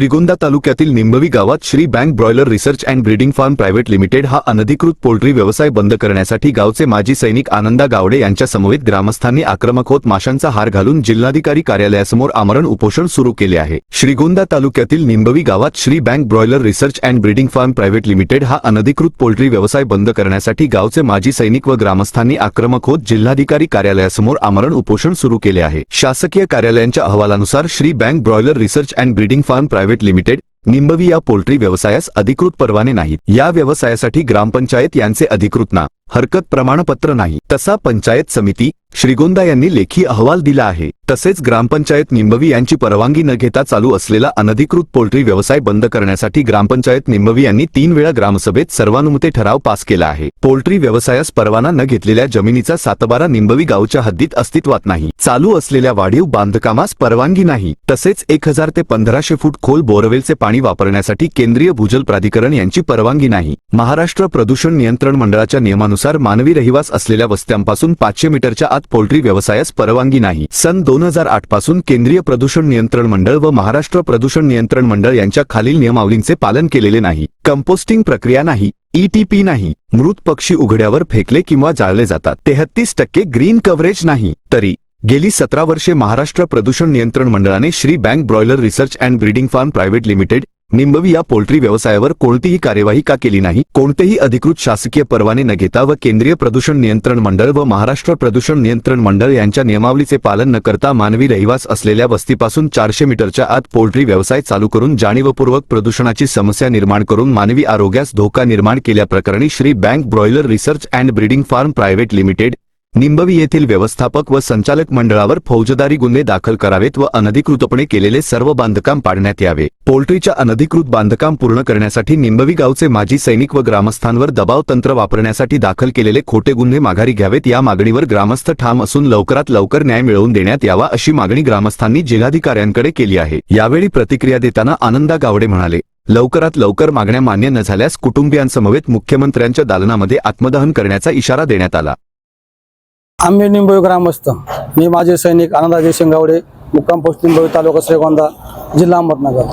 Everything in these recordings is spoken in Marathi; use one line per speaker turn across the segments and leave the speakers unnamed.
श्रीगोंदा तालुक्यातील निंबवी गावात Shri bank broiler research and breeding farm private limited हा अनधिकृत पोल्ट्री व्यवसाय बंद करण्यासाठी गावचे माजी सैनिक आनंदा गावडे यांच्या समवेत ग्रामस्थांनी आक्रमक होत माशांचा हार घालून जिल्हाधिकारी कार्यालयासमोर आमरण उपोषण सुरू केले आहे. श्रीगोंदा तालुक्यातील निंबवी गावात Shri bank broiler research and breeding farm private limited हा अनधिकृत पोल्ट्री व्यवसाय बंद करण्यासाठी गावचे माजी सैनिक व ग्रामस्थांनी आक्रमक होत जिल्हाधिकारी कार्यालयासमोर आमरण उपोषण सुरू केले आहे. शासकीय कार्यालयांच्या अहवालानुसार Shri bank broiler research and breeding farm private limited Nimbavi या पोल्ट्री व्यवसायास अधिकृत परवाने नाहीत. या व्यवसायासाठी ग्रामपंचायत यांचे अधिकृत ना हरकत प्रमाणपत्र नाही. तसा पंचायत समिती श्रीगोंदा यांनी लेखी अहवाल दिला आहे. तसेच ग्रामपंचायत निंबवी यांची परवानगी न घेता चालू असलेला अनधिकृत पोल्ट्री व्यवसाय बंद करण्यासाठी ग्रामपंचायत निंबवी यांनी तीन वेळा ग्रामसभेत सर्वानुमते ठराव पास केला आहे. पोल्ट्री व्यवसायास परवाना न घेतलेल्या जमिनीचा सातबारा निंबवी गावच्या हद्दीत अस्तित्वात नाही. चालू असलेल्या वाढीव बांधकामास परवानगी नाही. तसेच एक हजार ते पंधराशे फूट खोल बोरवेलचे पाणी वापरण्यासाठी केंद्रीय भूजल प्राधिकरण यांची परवानगी नाही. महाराष्ट्र प्रदूषण नियंत्रण मंडळाच्या नियमानुसार मानवी रहिवास असलेल्या वस्त्यांपासून पाचशे मीटरच्या आत पोल्ट्री व्यवसायास परवानगी नाही. सन दोन हजार आठपासून केंद्रीय प्रदूषण नियंत्रण मंडळ व महाराष्ट्र प्रदूषण नियंत्रण मंडळ यांच्या खालील नियमावलींचे पालन केलेले नाही. कंपोस्टिंग प्रक्रिया नाही. ईटीपी नाही. मृत पक्षी उघड्यावर फेकले किंवा जाळले जातात. तेहत्तीस टक्के ग्रीन कव्हरेज नाही. तरी गेली सतरा वर्षे महाराष्ट्र प्रदूषण नियंत्रण मंडळाने Shri bank broiler research and breeding farm private limited Nimbavi या पोल्ट्री व्यवसायावर कोणतीही कार्यवाही का केली नाही? कोणतेही अधिकृत शासकीय परवाने न घेता व केंद्रीय प्रदूषण नियंत्रण मंडळ व महाराष्ट्र प्रदूषण नियंत्रण मंडळ यांच्या नियमावलीचे पालन न करता मानवी रहिवास असलेल्या वस्तीपासून चारशे मीटरच्या आत पोल्ट्री व्यवसाय चालू करून जाणीवपूर्वक प्रदूषणाची समस्या निर्माण करून मानवी आरोग्यास धोका निर्माण केल्याप्रकरणी Shri bank broiler research and breeding farm private limited Nimbavi येथील व्यवस्थापक व संचालक मंडळावर फौजदारी गुन्हे दाखल करावेत व अनधिकृतपणे केलेले सर्व बांधकाम पाडण्यात यावे. पोल्ट्रीच्या अनधिकृत बांधकाम पूर्ण करण्यासाठी निंबवी गावचे माजी सैनिक व ग्रामस्थांवर दबाव तंत्र वापरण्यासाठी दाखल केलेले खोटे गुन्हे माघारी घ्यावेत. या मागणीवर ग्रामस्थ ठाम असून लवकरात लवकर न्याय मिळवून देण्यात यावा अशी मागणी ग्रामस्थांनी जिल्हाधिकाऱ्यांकडे केली आहे. यावेळी प्रतिक्रिया देताना आनंदा गावडे म्हणाले लवकरात लवकर मागण्या मान्य न झाल्यास कुटुंबियांसमवेत मुख्यमंत्र्यांच्या दालनामध्ये आत्मदहन करण्याचा इशारा देण्यात आला.
आम्ही निंबोई ग्रामस्थ. मी माझे सैनिक आनंदाजी शिंगावडे मुक्काम पोस्ट निंबोई तालुका श्रीगोंदा जिल्हा अहमदनगर.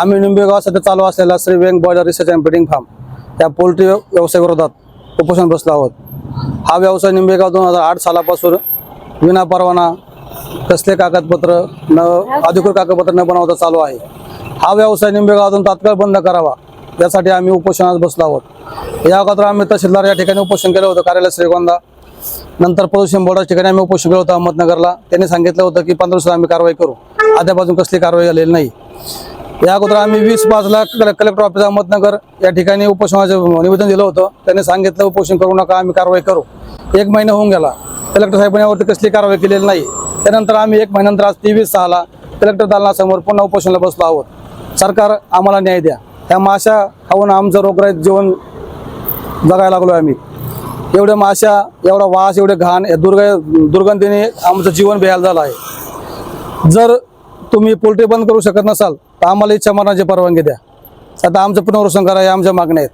आम्ही निंबोई गावासाठी चालू असलेला श्री वेंग boiler research and breeding farm या पोल्ट्री व्यवसायाविरोधात उपोषण बसलो आहोत. हा व्यवसाय निंबेगाव दोन हजार आठ सालापासून विना परवाना कसले कागदपत्र न अधिकृत कागदपत्र न बनवता चालू आहे. हा व्यवसाय निंबेगावातून तात्काळ बंद करावा यासाठी आम्ही उपोषणात बसलो आहोत. या अगोदर आम्ही तहसीलदार या ठिकाणी उपोषण केलं होतं कार्यालय श्रीगोंदा. नंतर प्रदूषण बोर्डाच्या ठिकाणी आम्ही उपोषण केलं होतं अहमदनगरला. त्यांनी सांगितलं होतं की पंधरा दिवसात आम्ही कारवाई करू. अद्यापासून कसली कारवाई झालेली नाही. या अगोदर आम्ही वीस पाचला कलेक्टर ऑफिस अहमदनगर या ठिकाणी उपोषणाचं निवेदन दिलं होतं. त्यांनी सांगितलं उपोषण करू नका आम्ही कारवाई करू. एक महिना होऊन गेला. कलेक्टर साहेबांनी यावरती कसली कारवाई केलेली नाही. त्यानंतर आम्ही एक महिन्यानंतर आज तेवीस सहाला कलेक्टर दालनासमोर पुन्हा उपोषणाला बसलो आहोत. सरकार आम्हाला न्याय द्या. त्या माशा खाऊन आमचं रोगराईत जीवन जगायला लागलो आम्ही. एवढ्या माश्या एवढा वास एवढे घाण या दुर्ग दुर्गंधीने आमचं जीवन बेहाल झालं आहे. जर तुम्ही पोल्ट्री बंद करू शकत नसाल तर आम्हाला इच्छा मरणाची परवानगी द्या. आता आमचं पुनर्वसन करा या आमच्या मागण्या आहेत.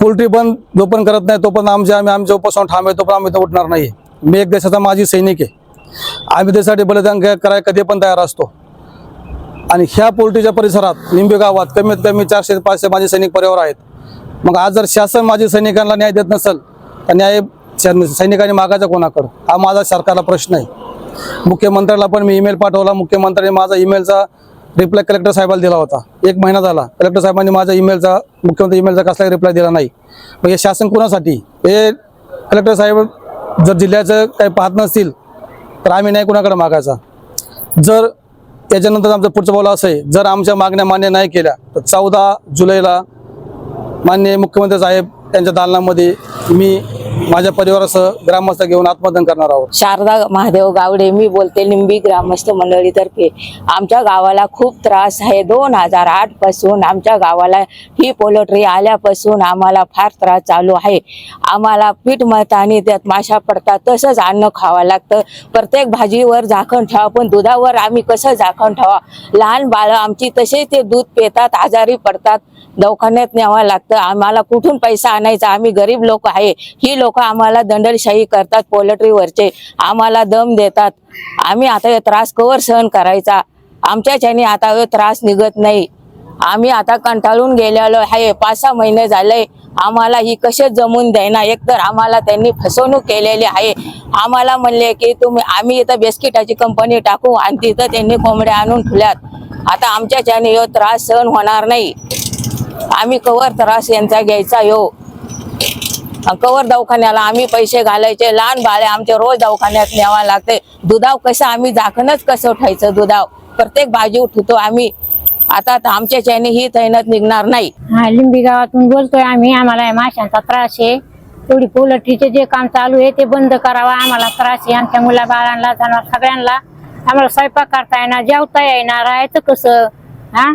पोल्ट्री बंद जोपर्यंत करत नाही तोपर्यंत आमच्या आम्ही आमच्या उपासून थांबे तोपर्यंत आम्ही तो उठणार नाही. मी एक देशाचा माझी सैनिक आहे. आम्ही देशासाठी बलिदान करायला कधी पण तयार असतो. आणि ह्या पोल्ट्रीच्या परिसरात निंबे गावात कमीत कमी चारशे पाचशे माझे सैनिक परिवार आहेत. मग आज जर शासन माझ्या सैनिकांना न्याय देत नसेल तर न्याय सैन- सैनिकांनी मागायचा कोणाकडं? हा माझा सरकारला प्रश्न आहे. मुख्यमंत्र्याला पण मी ईमेल पाठवला. मुख्यमंत्र्यांनी माझा ईमेलचा रिप्लाय कलेक्टर साहेबाला दिला होता. एक महिना झाला. कलेक्टर साहेबांनी माझा ईमेलचा मुख्यमंत्री ईमेलचा कसलाही रिप्लाय दिला नाही. मग हे शासन कोणासाठी? हे कलेक्टर साहेब जर जिल्ह्याचं काही पाहत नसतील तर आम्ही नाही कुणाकडे मागायचा. जर त्याच्यानंतर आमचं पुढचं बोला असं आहे. जर आमच्या मागण्या मान्य नाही केल्या तर चौदा जुलैला माननीय मुख्यमंत्री साहेब त्यांच्या दालनामध्ये मी माझ्या परिवारासह ग्रामस्थ घेऊन आत्मदान करणार आहोत.
शारदा महादेव गावडे मी बोलते लिंबी ग्रामस्थ मंडळीतर्फे. आमच्या गावाला खूप त्रास आहे. दोन हजार आठपासून आमच्या गावाला ही पोल्ट्री आल्यापासून आम्हाला फार त्रास चालू आहे. आम्हाला पीठ मळतानी त्यात माशा पडतात तसंच अन्न खावं लागतं. प्रत्येक भाजीवर झाकण ठेवा पण दुधावर आम्ही कसं झाकण ठेवा? लहान बाळं आमची तसे ते दूध पितात आजारी पडतात. दवाखान्यात न्यावं लागतं. आम्हाला कुठून पैसा आणायचा? आम्ही गरीब लोक आहे. ही लोक आम्हाला दंडलशाही करतात पोल्ट्रीवरचे आम्हाला दम देतात. आम्ही आता हे त्रास कवर सहन करायचा. आमच्याच्याने आता त्रास निघत नाही. आम्ही आता कंटाळून गेलेलो आहे. पाच सहा महिने झाले. आम्हाला ही कसे जमून द्यायना एकतर आम्हाला त्यांनी फसवणूक केलेली आहे. आम्हाला म्हणले की तुम्ही आम्ही इथं बिस्किटाची कंपनी टाकू आणि तिथं त्यांनी कोंबड्या आणून ठेवल्यात. आता आमच्याच्याने यो त्रास सहन होणार नाही. आम्ही कवर त्रास यांचा घ्यायचा यो. कवर दवाखान्याला आम्ही पैसे घालायचे. लहान बाळे आमचे रोज दवाखान्यात न्यावा लागते. दुधाव कसं आम्ही झाकणच कसं ठेवायचं दुधाव? प्रत्येक बाजू ठेवतो आम्ही. आता तर आमच्या चॅने ही तैनात निघणार नाही.
हा लिंबी गावातून बोलतोय आम्ही. आम्हाला माशांचा त्रास आहे. तेवढी पोल्ट्रीचे जे काम चालू आहे ते बंद करावं. आम्हाला त्रास आहे. आमच्या मुला बाळांना जनावर सगळ्यांना. आम्हाला स्वयंपाक करता येणार जेवता येणार. राहायचं कसं? हा?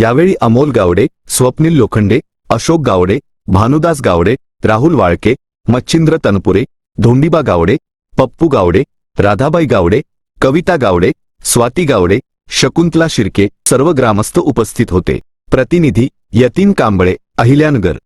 यावेळी अमोल गावडे स्वप्नील लोखंडे अशोक गावडे भानुदास गावडे राहुल वाळके मच्छिंद्र तनपुरे धोंडीबा गावडे पप्पू गावडे राधाबाई गावडे कविता गावडे स्वाती गावडे शकुंतला शिर्के सर्व ग्रामस्थ उपस्थित होते. प्रतिनिधी यतीन कांबळे अहिल्यानगर.